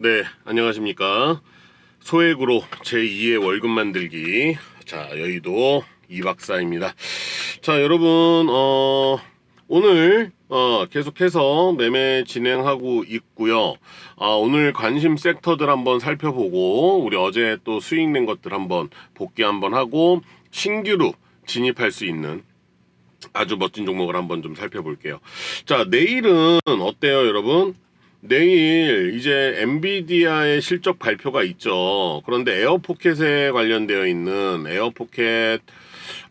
네, 안녕하십니까. 소액으로 제2의 월급 만들기. 자, 여의도 이박사입니다. 자, 여러분, 어, 오늘, 어, 계속해서 매매 진행하고 있고요 아, 오늘 관심 섹터들 한번 살펴보고, 우리 어제 또 수익 낸 것들 한번 복귀 한번 하고, 신규로 진입할 수 있는 아주 멋진 종목을 한번 좀 살펴볼게요. 자, 내일은 어때요, 여러분? 내일 이제 엔비디아의 실적 발표가 있죠. 그런데 에어포켓에 관련되어 있는 에어포켓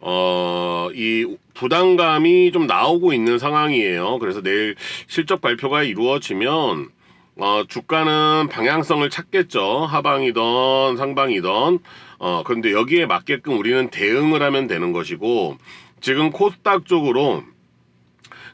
어, 이 부담감이 좀 나오고 있는 상황이에요. 그래서 내일 실적 발표가 이루어지면 어, 주가는 방향성을 찾겠죠. 하방이던 상방이던. 어, 그런데 여기에 맞게끔 우리는 대응을 하면 되는 것이고 지금 코스닥 쪽으로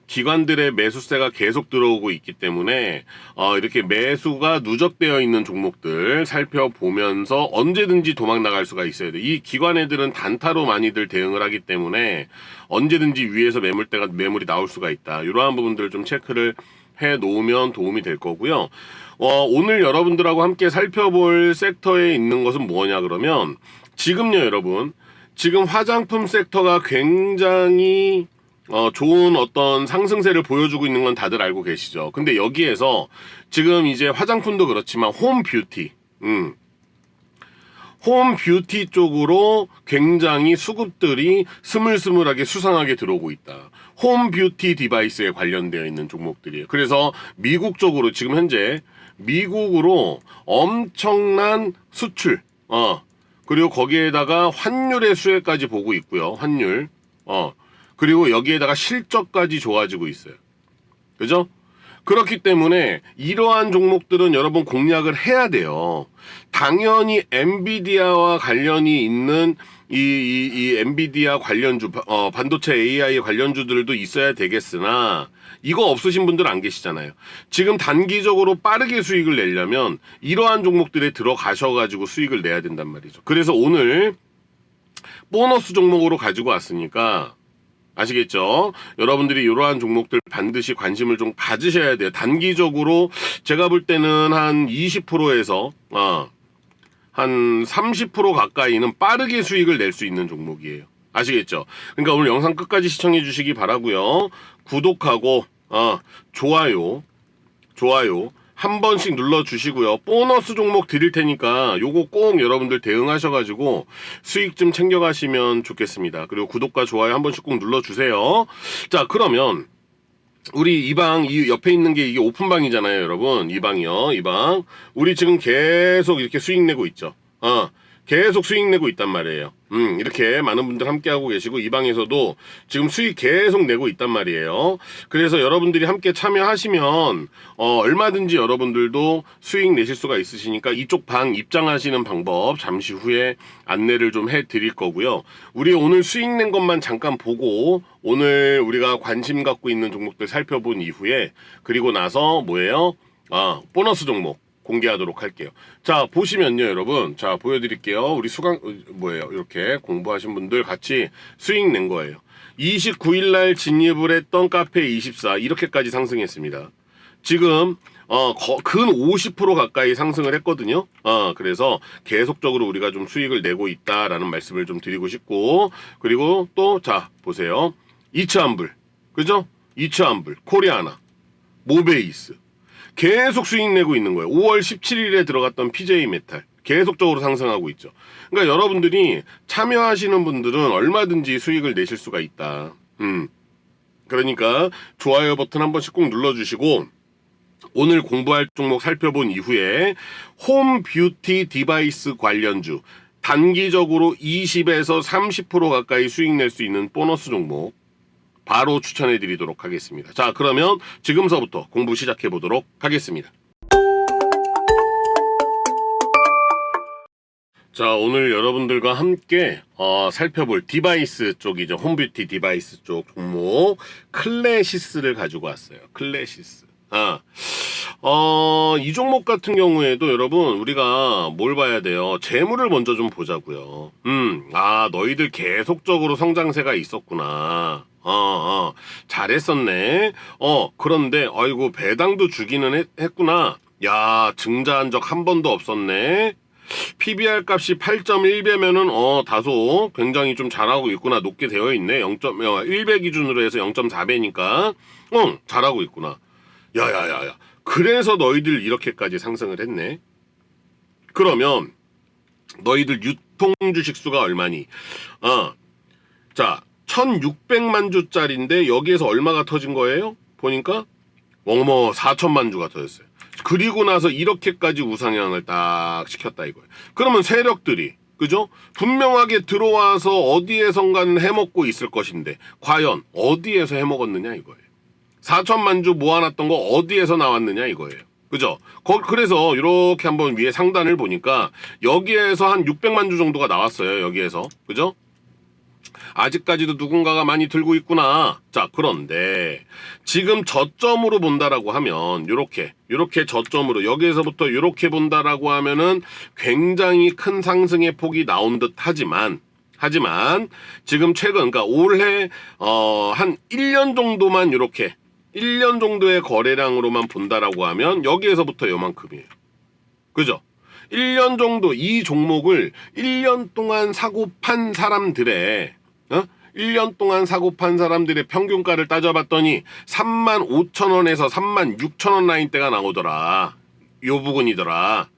기관들의 매수세가 계속 들어오고 있기 때문에 어, 이렇게 매수가 누적되어 있는 종목들 살펴보면서 언제든지 도망 나갈 수가 있어야 돼. 이 기관 애들은 단타로 많이들 대응을 하기 때문에 언제든지 위에서 매물대가 매물이 나올 수가 있다. 이러한 부분들을 좀 체크를 해 놓으면 도움이 될 거고요. 어, 오늘 여러분들하고 함께 살펴볼 섹터에 있는 것은 뭐냐 그러면 지금요 여러분 지금 화장품 섹터가 굉장히 어, 좋은 어떤 상승세를 보여주고 있는 건 다들 알고 계시죠. 근데 여기에서 지금 이제 화장품도 그렇지만 홈 뷰티, 음, 홈 뷰티 쪽으로 굉장히 수급들이 스물스물하게 수상하게 들어오고 있다. 홈 뷰티 디바이스에 관련되어 있는 종목들이에요. 그래서 미국 쪽으로 지금 현재 미국으로 엄청난 수출, 어, 그리고 거기에다가 환율의 수혜까지 보고 있고요. 환율, 어, 그리고 여기에다가 실적까지 좋아지고 있어요. 그죠? 그렇기 때문에 이러한 종목들은 여러분 공략을 해야 돼요. 당연히 엔비디아와 관련이 있는 이, 이, 이 엔비디아 관련주, 어, 반도체 AI 관련주들도 있어야 되겠으나 이거 없으신 분들 안 계시잖아요. 지금 단기적으로 빠르게 수익을 내려면 이러한 종목들에 들어가셔가지고 수익을 내야 된단 말이죠. 그래서 오늘 보너스 종목으로 가지고 왔으니까 아시겠죠? 여러분들이 이러한 종목들 반드시 관심을 좀 가지셔야 돼요. 단기적으로 제가 볼 때는 한 20%에서 어, 한30% 가까이는 빠르게 수익을 낼 수 있는 종목이에요. 아시겠죠? 그러니까 오늘 영상 끝까지 시청해 주시기 바라고요. 구독하고 어, 좋아요, 좋아요 한 번씩 눌러 주시고요. 보너스 종목 드릴 테니까 요거 꼭 여러분들 대응하셔가지고 수익 좀 챙겨가시면 좋겠습니다. 그리고 구독과 좋아요 한 번씩 꼭 눌러 주세요. 자 그러면 우리 이 방, 이 옆에 있는 게 이게 오픈방이잖아요, 여러분. 이 방이요, 이 방. 우리 지금 계속 이렇게 수익 내고 있죠. 어, 계속 수익 내고 있단 말이에요. 음, 이렇게 많은 분들 함께하고 계시고, 이 방에서도 지금 수익 계속 내고 있단 말이에요. 그래서 여러분들이 함께 참여하시면, 어, 얼마든지 여러분들도 수익 내실 수가 있으시니까 이쪽 방 입장하시는 방법 잠시 후에 안내를 좀 해 드릴 거고요. 우리 오늘 수익 낸 것만 잠깐 보고, 오늘 우리가 관심 갖고 있는 종목들 살펴본 이후에, 그리고 나서 뭐예요? 아, 보너스 종목. 공개하도록 할게요. 자, 보시면요, 여러분. 자, 보여드릴게요. 우리 수강, 어, 뭐예요? 이렇게 공부하신 분들 같이 수익 낸 거예요. 29일날 진입을 했던 카페 24, 이렇게까지 상승했습니다. 지금, 어, 거, 근50% 가까이 상승을 했거든요. 어, 그래서 계속적으로 우리가 좀 수익을 내고 있다라는 말씀을 좀 드리고 싶고, 그리고 또, 자, 보세요. 이츠한불. 그죠? 이츠한불, 코리아나, 모베이스. 계속 수익 내고 있는 거예요. 5월 17일에 들어갔던 PJ 메탈 계속적으로 상승하고 있죠. 그러니까 여러분들이 참여하시는 분들은 얼마든지 수익을 내실 수가 있다. 음. 그러니까 좋아요 버튼 한 번씩 꼭 눌러주시고 오늘 공부할 종목 살펴본 이후에 홈 뷰티 디바이스 관련주 단기적으로 20에서 30% 가까이 수익 낼 수 있는 보너스 종목 바로 추천해 드리도록 하겠습니다. 자, 그러면 지금서부터 공부 시작해 보도록 하겠습니다. 자, 오늘 여러분들과 함께 어, 살펴볼 디바이스 쪽이죠. 홈뷰티 디바이스 쪽 종목 클래시스를 가지고 왔어요. 클래시스. 아, 어, 이 종목 같은 경우에도 여러분 우리가 뭘 봐야 돼요? 재물을 먼저 좀 보자고요. 음, 아, 너희들 계속적으로 성장세가 있었구나. 어, 어, 잘했었네. 어, 그런데, 아이고, 배당도 주기는 했, 했구나. 야, 증자한 적 한 번도 없었네. PBR 값이 8.1배면은 어 다소 굉장히 좀 잘하고 있구나. 높게 되어 있네. 0.1배 기준으로 해서 0.4배니까. 어 잘하고 있구나. 야야야야. 그래서 너희들 이렇게까지 상승을 했네. 그러면 너희들 유통 주식 수가 얼마니? 어자 1600만 주짜리인데 여기에서 얼마가 터진 거예요 보니까 어머 4천만 주가 터졌어요 그리고 나서 이렇게까지 우상향을 딱 시켰다 이거예요. 그러면 세력들이 그죠? 분명하게 들어와서 어디에선가는 해먹고 있을 것인데 과연 어디에서 해먹었느냐 이거예요. 4천만 주 모아놨던 거 어디에서 나왔느냐 이거예요. 그죠? 거- 그래서 이렇게 한번 위에 상단을 보니까 여기에서 한 600만 주 정도가 나왔어요. 여기에서 그죠? 아직까지도 누군가가 많이 들고 있구나. 자, 그런데 지금 저점으로 본다라고 하면 요렇게 요렇게 저점으로 여기에서부터 요렇게 본다라고 하면은 굉장히 큰 상승의 폭이 나온 듯 하지만 하지만 지금 최근 그러니까 올해 어한 1년 정도만 요렇게 1년 정도의 거래량으로만 본다라고 하면 여기에서부터 요만큼이에요. 그죠? 1년 정도 이 종목을 1년 동안 사고 판 사람들의 어? 1년 동안 사고 판 사람들의 평균가를 따져봤더니 3만 5천 원에서 3만 6천 원 라인대가 나오더라. 요 부분이더라.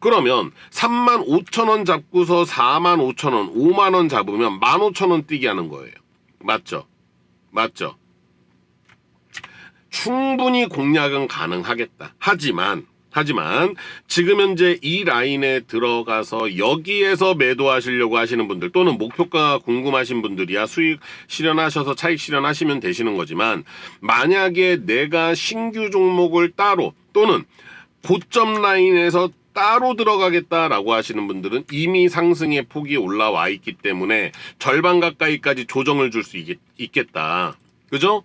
그러면 3만 5천 원 잡고서 4만 5천 원, 5만 원 잡으면 1만 5천 원 뛰게 하는 거예요. 맞죠? 맞죠? 충분히 공략은 가능하겠다. 하지만 하지만 지금 현재 이 라인에 들어가서 여기에서 매도하시려고 하시는 분들 또는 목표가 궁금하신 분들이야 수익 실현하셔서 차익 실현하시면 되시는 거지만 만약에 내가 신규 종목을 따로 또는 고점 라인에서 따로 들어가겠다라고 하시는 분들은 이미 상승의 폭이 올라와 있기 때문에 절반 가까이까지 조정을 줄 수 있겠다. 그죠?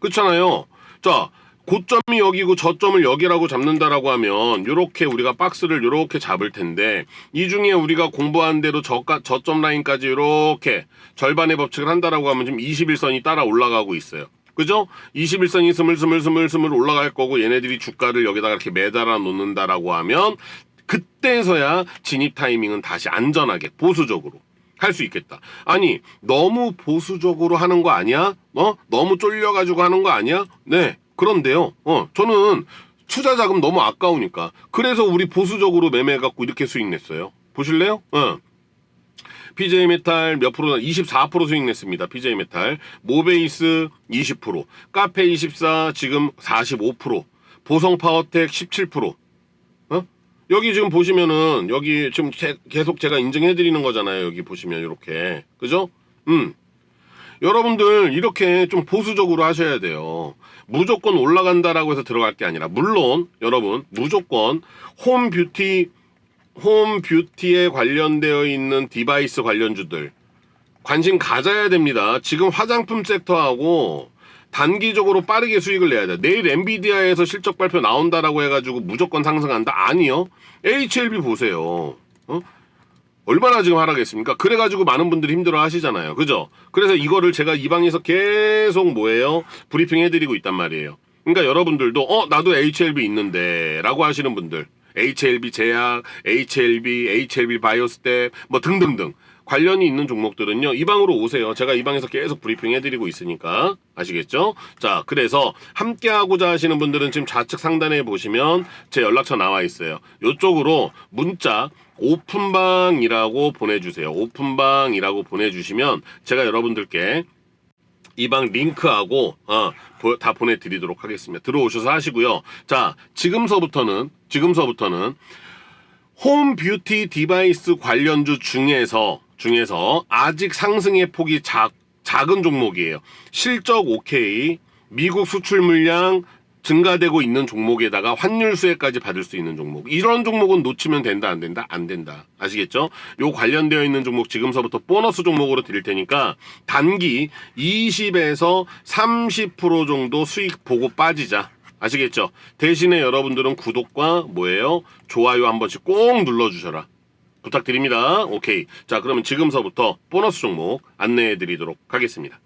그렇잖아요. 자, 고점이 여기고 저점을 여기라고 잡는다라고 하면 요렇게 우리가 박스를 요렇게 잡을 텐데 이 중에 우리가 공부한 대로 저가, 저점 라인까지 요렇게 절반의 법칙을 한다라고 하면 지금 21선이 따라 올라가고 있어요. 그죠? 21선이 스물스물스물스물 올라갈 거고 얘네들이 주가를 여기다가 이렇게 매달아 놓는다라고 하면 그때서야 진입 타이밍은 다시 안전하게 보수적으로 할수 있겠다. 아니 너무 보수적으로 하는 거 아니야? 어? 너무 쫄려가지고 하는 거 아니야? 네. 그런데요. 어 저는 투자 자금 너무 아까우니까 그래서 우리 보수적으로 매매해 갖고 이렇게 수익 냈어요. 보실래요? 어. PJ 메탈 몇 프로? 24% 수익 냈습니다. PJ 메탈. 모베이스 20%, 카페 24 지금 45%, 보성 파워텍 17%. 어? 여기 지금 보시면은 여기 지금 제- 계속 제가 인증해 드리는 거잖아요. 여기 보시면 이렇게. 그죠? 음. 여러분들 이렇게 좀 보수적으로 하셔야 돼요. 무조건 올라간다라고 해서 들어갈 게 아니라 물론 여러분 무조건 홈 뷰티 홈 뷰티에 관련되어 있는 디바이스 관련주들 관심 가져야 됩니다. 지금 화장품 섹터하고 단기적으로 빠르게 수익을 내야 돼. 내일 엔비디아에서 실적 발표 나온다라고 해가지고 무조건 상승한다? 아니요. HLB 보세요. 어? 얼마나 지금 하락했습니까? 그래가지고 많은 분들이 힘들어 하시잖아요. 그죠? 그래서 이거를 제가 이 방에서 계속 뭐예요? 브리핑 해드리고 있단 말이에요. 그러니까 여러분들도, 어, 나도 HLB 있는데, 라고 하시는 분들. HLB 제약, HLB, HLB 바이오스텝, 뭐 등등등. 관련이 있는 종목들은요, 이 방으로 오세요. 제가 이 방에서 계속 브리핑 해드리고 있으니까. 아시겠죠? 자, 그래서 함께하고자 하시는 분들은 지금 좌측 상단에 보시면 제 연락처 나와 있어요. 요쪽으로 문자, 오픈방이라고 보내주세요. 오픈방이라고 보내주시면 제가 여러분들께 이 방 링크하고 어, 보- 다 보내드리도록 하겠습니다. 들어오셔서 하시고요. 자, 지금서부터는 지금서부터는 홈 뷰티 디바이스 관련주 중에서 중에서 아직 상승의 폭이 작, 작은 종목이에요. 실적 오케이, 미국 수출 물량 증가되고 있는 종목에다가 환율 수혜까지 받을 수 있는 종목. 이런 종목은 놓치면 된다, 안 된다? 안 된다. 아시겠죠? 요 관련되어 있는 종목 지금서부터 보너스 종목으로 드릴 테니까 단기 20에서 30% 정도 수익 보고 빠지자. 아시겠죠? 대신에 여러분들은 구독과 뭐예요? 좋아요 한 번씩 꼭 눌러주셔라. 부탁드립니다. 오케이. 자, 그러면 지금서부터 보너스 종목 안내해 드리도록 하겠습니다.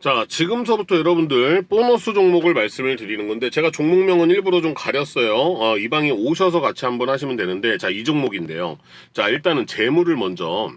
자, 지금서부터 여러분들 보너스 종목을 말씀을 드리는 건데 제가 종목명은 일부러 좀 가렸어요. 어, 이 방에 오셔서 같이 한번 하시면 되는데 자, 이 종목인데요. 자, 일단은 재물을 먼저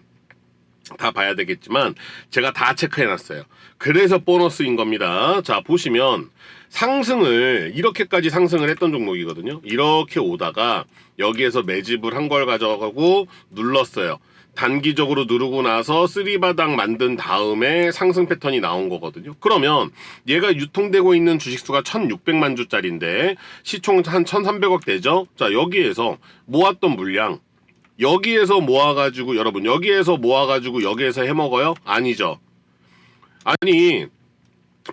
다 봐야 되겠지만 제가 다 체크해 놨어요. 그래서 보너스인 겁니다. 자, 보시면 상승을 이렇게까지 상승을 했던 종목이거든요. 이렇게 오다가 여기에서 매집을 한 걸 가져가고 눌렀어요. 단기적으로 누르고 나서 쓰리바닥 만든 다음에 상승 패턴이 나온 거거든요. 그러면 얘가 유통되고 있는 주식수가 1600만 주짜리인데 시총 한 1300억 되죠? 자, 여기에서 모았던 물량 여기에서 모아가지고 여러분 여기에서 모아가지고 여기에서 해먹어요? 아니죠. 아니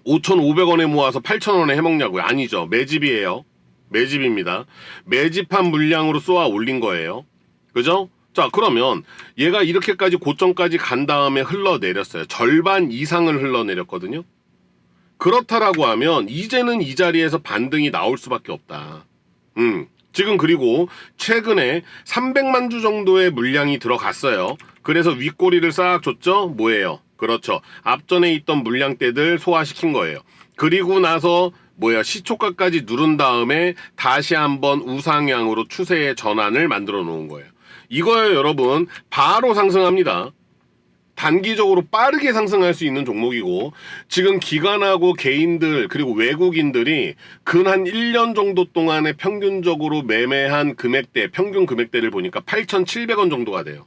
5,500원에 모아서 8,000원에 해먹냐고요? 아니죠. 매집이에요. 매집입니다. 매집한 물량으로 쏘아 올린 거예요. 그죠? 자 그러면 얘가 이렇게까지 고점까지 간 다음에 흘러내렸어요. 절반 이상을 흘러내렸거든요. 그렇다라고 하면 이제는 이 자리에서 반등이 나올 수밖에 없다. 음. 지금 그리고 최근에 300만 주 정도의 물량이 들어갔어요. 그래서 윗꼬리를 싹 줬죠? 뭐예요? 그렇죠. 앞전에 있던 물량대들 소화시킨 거예요. 그리고 나서 뭐야 시초가까지 누른 다음에 다시 한번 우상향으로 추세의 전환을 만들어 놓은 거예요. 이거요 여러분. 바로 상승합니다. 단기적으로 빠르게 상승할 수 있는 종목이고 지금 기관하고 개인들 그리고 외국인들이 근 한 1년 정도 동안에 평균적으로 매매한 금액대 평균 금액대를 보니까 8,700원 정도가 돼요.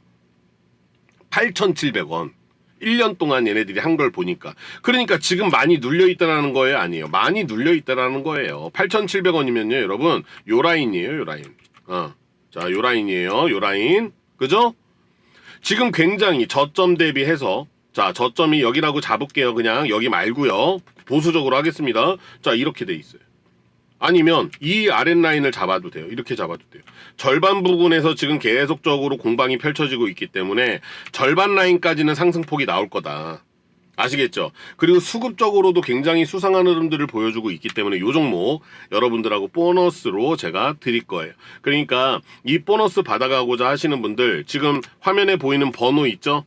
8,700원. 1년 동안 얘네들이 한 걸 보니까. 그러니까 지금 많이 눌려 있다라는 거예요? 아니에요. 많이 눌려 있다라는 거예요. 8,700원이면요 여러분. 요 라인이에요 요 라인. 어 자 요 라인이에요. 요 라인. 그죠? 지금 굉장히 저점 대비해서 자 저점이 여기라고 잡을게요. 그냥 여기 말고요. 보수적으로 하겠습니다. 자 이렇게 돼 있어요. 아니면 이 아랫라인을 잡아도 돼요. 이렇게 잡아도 돼요. 절반 부분에서 지금 계속적으로 공방이 펼쳐지고 있기 때문에 절반 라인까지는 상승폭이 나올 거다 아시겠죠? 그리고 수급적으로도 굉장히 수상한 흐름들을 보여주고 있기 때문에 요 종목 여러분들하고 보너스로 제가 드릴 거예요. 그러니까 이 보너스 받아가고자 하시는 분들 지금 화면에 보이는 번호 있죠?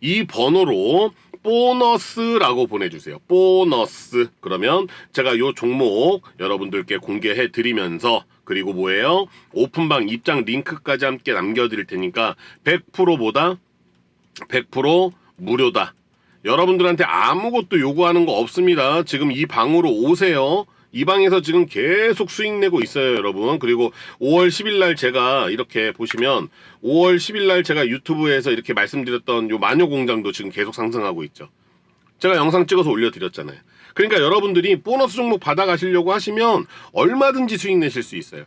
이 번호로 보너스라고 보내주세요. 보너스. 그러면 제가 요 종목 여러분들께 공개해 드리면서 그리고 뭐예요? 오픈방 입장 링크까지 함께 남겨드릴 테니까 100%보다 100% 무료다. 여러분들한테 아무것도 요구하는 거 없습니다. 지금 이 방으로 오세요. 이 방에서 지금 계속 수익 내고 있어요, 여러분. 그리고 5월 10일 날 제가 이렇게 보시면 5월 10일 날 제가 유튜브에서 이렇게 말씀드렸던 요 마녀 공장도 지금 계속 상승하고 있죠. 제가 영상 찍어서 올려드렸잖아요. 그러니까 여러분들이 보너스 종목 받아가시려고 하시면 얼마든지 수익 내실 수 있어요.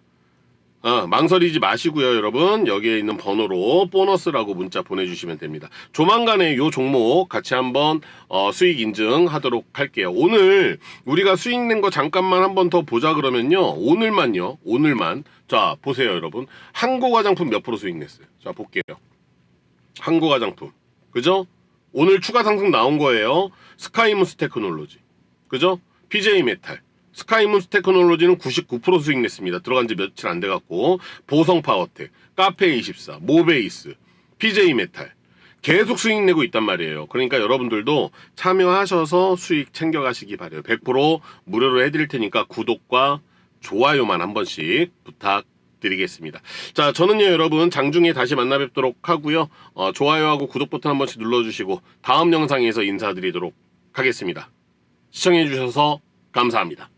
어, 망설이지 마시고요, 여러분. 여기에 있는 번호로 보너스라고 문자 보내주시면 됩니다. 조만간에 요 종목 같이 한번 어, 수익 인증하도록 할게요. 오늘 우리가 수익 낸 거 잠깐만 한번 더 보자 그러면요. 오늘만요. 오늘만. 자, 보세요, 여러분. 한국 화장품 몇 프로 수익 냈어요? 자, 볼게요. 한국 화장품. 그죠? 오늘 추가 상승 나온 거예요. 스카이무스 테크놀로지. 그죠? PJ 메탈. 스카이문스 테크놀로지는 99% 수익 냈습니다. 들어간 지 며칠 안 돼갖고 보성 파워텍, 카페24, 모베이스, PJ 메탈 계속 수익 내고 있단 말이에요. 그러니까 여러분들도 참여하셔서 수익 챙겨가시기 바래요. 100% 무료로 해드릴 테니까 구독과 좋아요만 한 번씩 부탁 드리겠습니다. 자, 저는요 여러분 장중에 다시 만나 뵙도록 하고요. 어, 좋아요하고 구독 버튼 한 번씩 눌러주시고 다음 영상에서 인사드리도록 하겠습니다. 시청해주셔서 감사합니다.